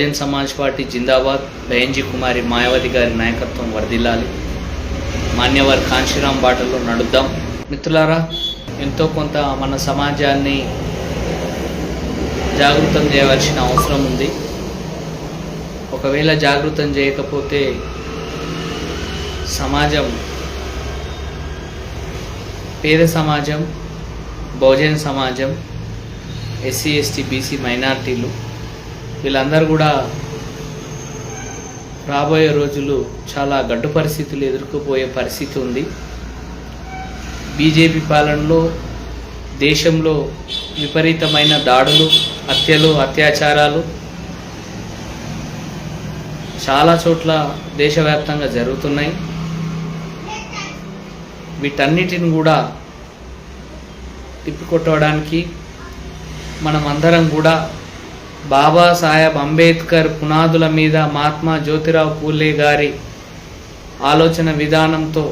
Bahujan Samaj party జిందాబాద్ బయంజీ కుమారి మాయావతి గారి నాయకత్వం వర్ధిల్లాలి. మాన్యవర్ కాంశీరామ్ బాటలో నడుద్దాం. మిత్రులారా ఎంతో కొంత మన సమాజాన్ని జాగృతం చేయవలసిన అవసరం ఉంది. ఒకవేళ జాగృతం చేయకపోతే సమాజం పేద సమాజం బహుజన సమాజం ఎస్సీ ఎస్టీ బీసీ మైనార్టీలు వీళ్ళందరూ కూడా రాబోయే రోజులు చాలా గడ్డు పరిస్థితులు ఎదుర్కోబోయే పరిస్థితి ఉంది. బీజేపీ పాలనలో దేశంలో విపరీతమైన దాడులు హత్యలు అత్యాచారాలు చాలా చోట్ల దేశవ్యాప్తంగా జరుగుతున్నాయి. వీటన్నిటిని కూడా తిప్పికొట్టడానికి మనం అందరం కూడా బాబాసాహెబ్ అంబేద్కర్ పునాదుల మీద మహాత్మా జ్యోతిరావు పూలే గారి ఆలోచన విధానంతో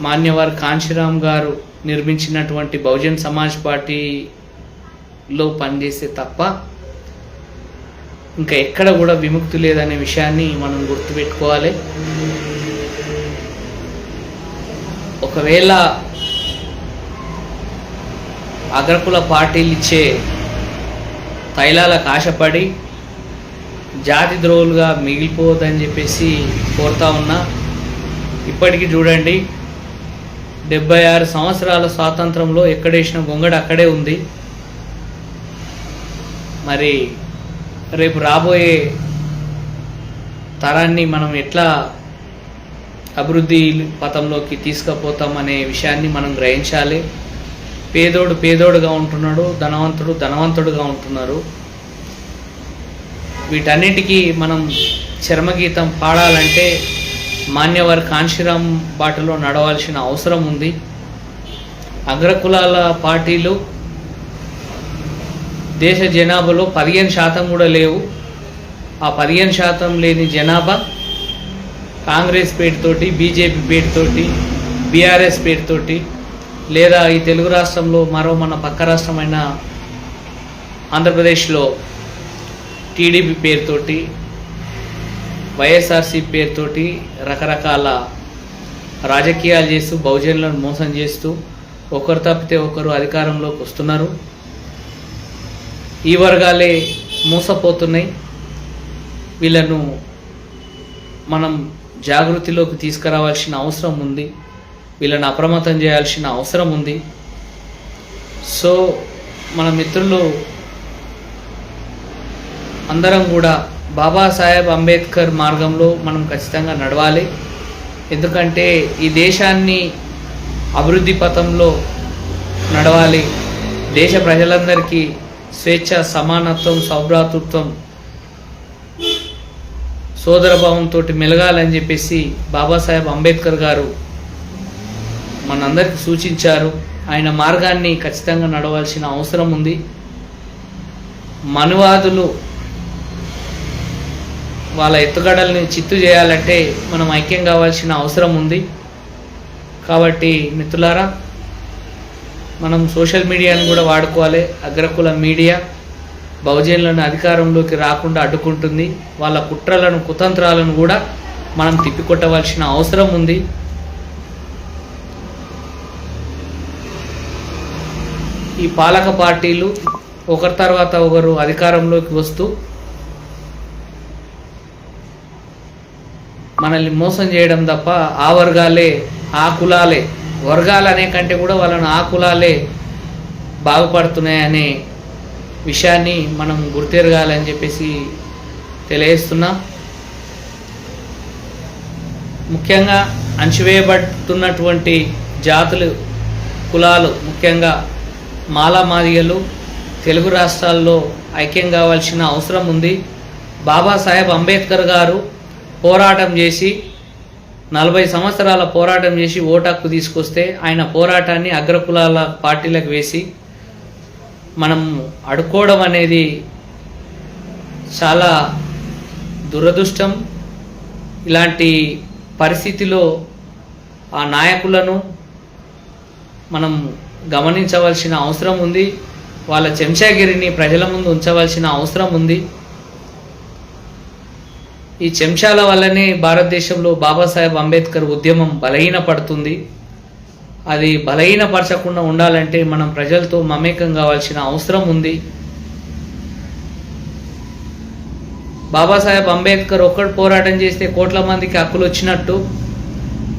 మాన్యవర్ కాంశీరామ్ గారు నిర్మించినటువంటి బహుజన్ సమాజ్ పార్టీలో పనిచేస్తే తప్ప ఇంకా ఎక్కడ కూడా విముక్తి లేదనే విషయాన్ని మనం గుర్తుపెట్టుకోవాలి. ఒకవేళ అగ్రకుల పార్టీలు ఇచ్చే తైలాలకు ఆశపడి జాతి ద్రోహులుగా మిగిలిపోవద్దని చెప్పేసి కోరుతా ఉన్నా. ఇప్పటికీ చూడండి డెబ్బై ఆరు సంవత్సరాల స్వాతంత్రంలో ఎక్కడేసిన గొంగడ అక్కడే ఉంది. మరి రేపు రాబోయే తరాన్ని మనం ఎట్లా అభివృద్ధి పథంలోకి తీసుకుపోతాం అనే విషయాన్ని మనం గ్రహించాలి. పేదోడు పేదోడుగా ఉంటున్నాడు ధనవంతుడు ధనవంతుడుగా ఉంటున్నారు. వీటన్నిటికీ మనం చర్మగీతం పాడాలంటే మాన్యవర్ కాంశీరామ్ బాటలో నడవాల్సిన అవసరం ఉంది. అగ్రకులాల పార్టీలు దేశ జనాభాలో పదిహేను శాతం కూడా లేవు. ఆ పదిహేను శాతం లేని జనాభా కాంగ్రెస్ పేరుతోటి బీజేపీ పేరుతోటి బీఆర్ఎస్ పేరుతోటి లేదా ఈ తెలుగు రాష్ట్రంలో మరో మన పక్క రాష్ట్రమైన ఆంధ్రప్రదేశ్లో టీడీపీ పేరుతోటి వైఎస్ఆర్సీ పేరుతోటి రకరకాల రాజకీయాలు చేస్తూ బహుజనులను మోసం చేస్తూ ఒకరు తప్పితే ఒకరు అధికారంలోకి వస్తున్నారు. ఈ వర్గాలే మోసపోతున్నాయి. వీళ్ళను మనం జాగృతిలోకి తీసుకురావాల్సిన అవసరం ఉంది. వీళ్ళని అప్రమత్తం చేయాల్సిన అవసరం ఉంది. సో మన మిత్రులు అందరం కూడా బాబాసాహెబ్ అంబేద్కర్ మార్గంలో మనం ఖచ్చితంగా నడవాలి. ఎందుకంటే ఈ దేశాన్ని అభివృద్ధి పథంలో నడవాలి. దేశ ప్రజలందరికీ స్వేచ్ఛ సమానత్వం సౌభ్రాతృత్వం సోదరభావంతో మెలగాలని చెప్పేసి బాబాసాహెబ్ అంబేద్కర్ గారు మనందరికి సూచించారు. ఆయన మార్గాన్ని ఖచ్చితంగా నడవాల్సిన అవసరం ఉంది. మనువాదులు వాళ్ళ ఎత్తుగడల్ని చిత్తు చేయాలంటే మనం ఐక్యం కావాల్సిన అవసరం ఉంది. కాబట్టి మిత్రులారా మనం సోషల్ మీడియాని కూడా వాడుకోవాలి. అగ్రకుల మీడియా బహుజనులను అధికారంలోకి రాకుండా అడ్డుకుంటుంది. వాళ్ళ కుట్రలను కుతంత్రాలను కూడా మనం తిప్పికొట్టవలసిన అవసరం ఉంది. ఈ పాలక పార్టీలు ఒకరి తర్వాత ఒకరు అధికారంలోకి వస్తూ మనల్ని మోసం చేయడం తప్ప ఆ వర్గాలే ఆ కులాలే వర్గాలు అనే కంటే కూడా వాళ్ళని ఆ కులాలే బాగుపడుతున్నాయనే విషయాన్ని మనం గుర్తెరగాలని చెప్పేసి తెలియజేస్తున్నా. ముఖ్యంగా అణచివేయబడుతున్నటువంటి జాతులు కులాలు ముఖ్యంగా మాలామాదిగలు తెలుగు రాష్ట్రాల్లో ఐక్యం కావాల్సిన అవసరం ఉంది. బాబాసాహెబ్ అంబేద్కర్ గారు పోరాటం చేసి నలభై సంవత్సరాల పోరాటం చేసి ఓటాకు తీసుకొస్తే ఆయన పోరాటాన్ని అగ్రకులాల పార్టీలకు వేసి మనం అడుకోవడం అనేది చాలా దురదృష్టం. ఇలాంటి పరిస్థితిలో ఆ నాయకులను మనం గమనించవలసిన అవసరం ఉంది. వాళ్ళ చెంచాగిరిని ప్రజల ముందు ఉంచవలసిన అవసరం ఉంది. ఈ చెంచాల వల్లనే భారతదేశంలో బాబాసాహెబ్ అంబేద్కర్ ఉద్యమం బలహీనపడుతుంది. అది బలహీనపరచకుండా ఉండాలంటే మనం ప్రజలతో మమేకం కావాల్సిన అవసరం ఉంది. బాబాసాహెబ్ అంబేద్కర్ ఒక్కడు పోరాటం చేస్తే కోట్ల మందికి హక్కులు వచ్చినట్టు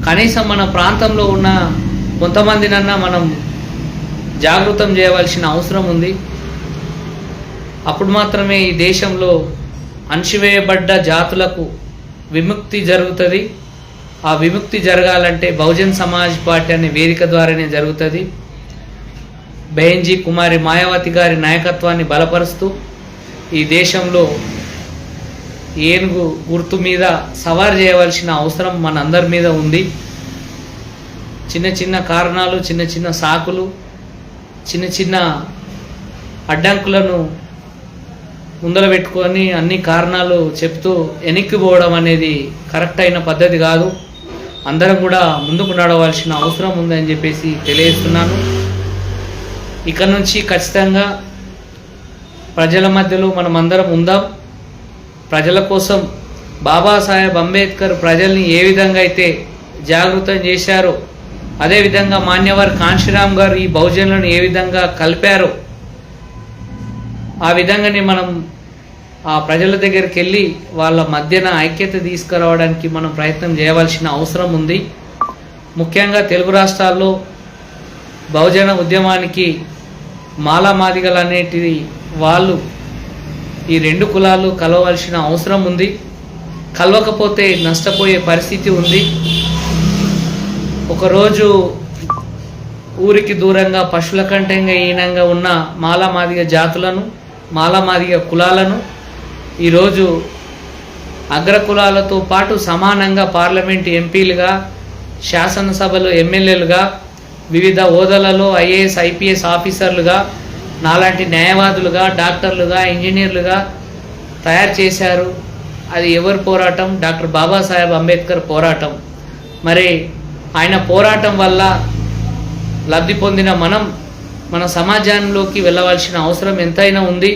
కనీసం మన ప్రాంతంలో ఉన్న కొంతమందినన్నా మనం జాగృతం చేయవలసిన అవసరం ఉంది. అప్పుడు మాత్రమే ఈ దేశంలో అణచివేయబడ్డ జాతులకు విముక్తి జరుగుతుంది. ఆ విముక్తి జరగాలంటే బహుజన్ సమాజ్ పార్టీ అనే వేదిక ద్వారానే జరుగుతుంది. బెహన్జీ కుమారి మాయావతి గారి నాయకత్వాన్ని బలపరుస్తూ ఈ దేశంలో ఏనుగు గుర్తు మీద సవారు చేయవలసిన అవసరం మనందరి మీద ఉంది. చిన్న చిన్న కారణాలు చిన్న చిన్న సాకులు చిన్న చిన్న అడ్డంకులను ముందర పెట్టుకొని అన్ని కారణాలు చెప్తూ వెనక్కి పోవడం అనేది కరెక్ట్ అయిన పద్ధతి కాదు. అందరం కూడా ముందుకు నడవలసిన అవసరం ఉందని చెప్పేసి తెలియజేస్తున్నాను. ఇక నుంచి ఖచ్చితంగా ప్రజల మధ్యలో మనం అందరం ఉందాం. ప్రజల కోసం బాబాసాహెబ్ అంబేద్కర్ ప్రజల్ని ఏ విధంగా అయితే జాగృతం చేశారో అదేవిధంగా మాన్యవర్ కాంశీరామ్ గారు ఈ బహుజనులను ఏ విధంగా కలిపారో ఆ విధంగానే మనం ఆ ప్రజల దగ్గరికి వెళ్ళి వాళ్ళ మధ్యన ఐక్యత తీసుకురావడానికి మనం ప్రయత్నం చేయవలసిన అవసరం ఉంది. ముఖ్యంగా తెలుగు రాష్ట్రాల్లో బహుజన ఉద్యమానికి మాలామాదిగలు అనేటివి వాళ్ళు ఈ రెండు కులాలు కలవలసిన అవసరం ఉంది. కలవకపోతే నష్టపోయే పరిస్థితి ఉంది. ఒకరోజు ఊరికి దూరంగా పశువుల కంటంగా ఈనంగా ఉన్న మాలామాదిగ జాతులను మాలామాదిగ కులాలను ఈరోజు అగ్ర కులాలతో పాటు సమానంగా పార్లమెంట్ ఎంపీలుగా శాసనసభలో ఎమ్మెల్యేలుగా వివిధ హోదాలలో ఐఏఎస్ ఐపీఎస్ ఆఫీసర్లుగా నాలాంటి న్యాయవాదులుగా డాక్టర్లుగా ఇంజనీర్లుగా తయారు చేశారు. అది ఎవరి పోరాటం? డాక్టర్ బాబాసాహెబ్ అంబేద్కర్ పోరాటం. మరి ఆయన పోరాటం వల్ల లబ్ధి పొందిన మనం మన సమాజంలోకి వెళ్ళవలసిన అవసరం ఎంతైనా ఉంది.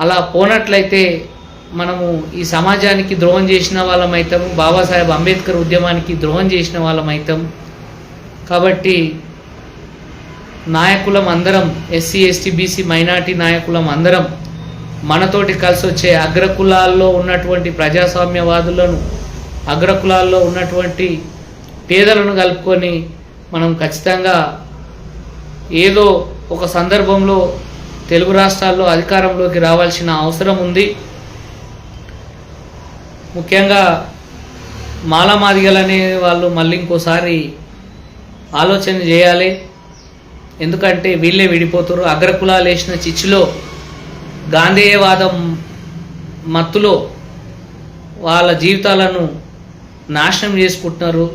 అలా పోనట్లయితే మనము ఈ సమాజానికి ద్రోహం చేసిన వాళ్ళం బాబాసాహెబ్ అంబేద్కర్ ఉద్యమానికి ద్రోహం చేసిన వాళ్ళం అవుతాం కాబట్టి నాయకులం అందరం ఎస్సీ ఎస్టీ బీసీ మైనార్టీ నాయకులం అందరం మనతోటి కలిసి వచ్చే అగ్రకులాల్లో ఉన్నటువంటి ప్రజాస్వామ్యవాదులను అగ్రకులాల్లో ఉన్నటువంటి పేదలను కలుపుకొని మనం ఖచ్చితంగా ఏదో ఒక సందర్భంలో తెలుగు రాష్ట్రాల్లో అధికారంలోకి రావాల్సిన అవసరం ఉంది. ముఖ్యంగా మాలమాదిగలనే వాళ్ళు మళ్ళీ ఇంకోసారి ఆలోచన చేయాలి. ఎందుకంటే వీళ్ళే విడిపోతారు అగ్రకులాలు వేసిన చిచ్చులో గాంధేయవాదం మత్తులో వాళ్ళ జీవితాలను నాశనం చేసుకుంటున్నారు.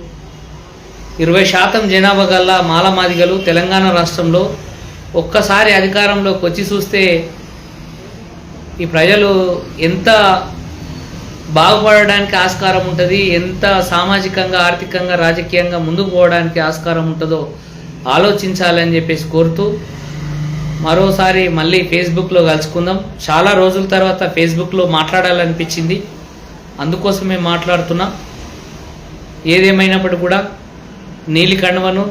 ఇరవై శాతం జనాభా గల మాలమాదిగలు తెలంగాణ రాష్ట్రంలో ఒక్కసారి అధికారంలోకి వచ్చి చూస్తే ఈ ప్రజలు ఎంత బాగుపడడానికి ఆస్కారం ఉంటుంది ఎంత సామాజికంగా ఆర్థికంగా రాజకీయంగా ముందుకు పోవడానికి ఆస్కారం ఉంటుందో ఆలోచించాలని చెప్పేసి కోరుతూ మరోసారి మళ్ళీ ఫేస్బుక్లో కలుసుకుందాం. చాలా రోజుల తర్వాత ఫేస్బుక్లో మాట్లాడాలనిపించింది. అందుకోసమే మాట్లాడుతున్నా. ఏదేమైనప్పటికీ కూడా నీలి కణవను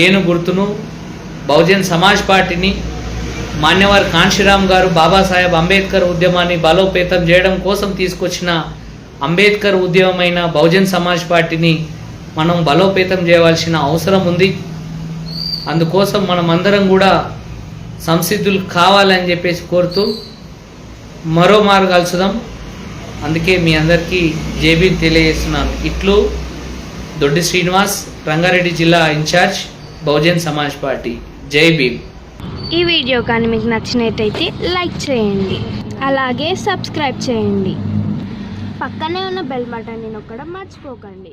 ఏను గుర్తును బహుజన్ సమాజ్ పార్టీని మాన్యవారు కాంశీరామ్ గారు బాబాసాహెబ్ అంబేద్కర్ ఉద్యమాన్ని బలోపేతం చేయడం కోసం తీసుకొచ్చిన అంబేద్కర్ ఉద్యమమైన బహుజన్ సమాజ్ పార్టీని మనం బలోపేతం చేయవలసిన అవసరం ఉంది. అందుకోసం మనం అందరం కూడా సంసిద్ధులు కావాలని చెప్పేసి కోరుతూ మరో మారు కలుసుదాం అందుకే మీ అందరికీ జేబీ తెలియజేస్తున్నాను. ఇట్లు దొడ్డి శ్రీనివాస్ రంగారెడ్డి జిల్లా ఇన్ఛార్జ్ బహుజన్ సమాజ్ పార్టీ. జై భీమ్. ఈ వీడియో కానీ మీకు నచ్చినట్టయితే లైక్ చేయండి. అలాగే సబ్స్క్రైబ్ చేయండి. పక్కనే ఉన్న బెల్ బటన్ని నొక్కడం మర్చిపోకండి.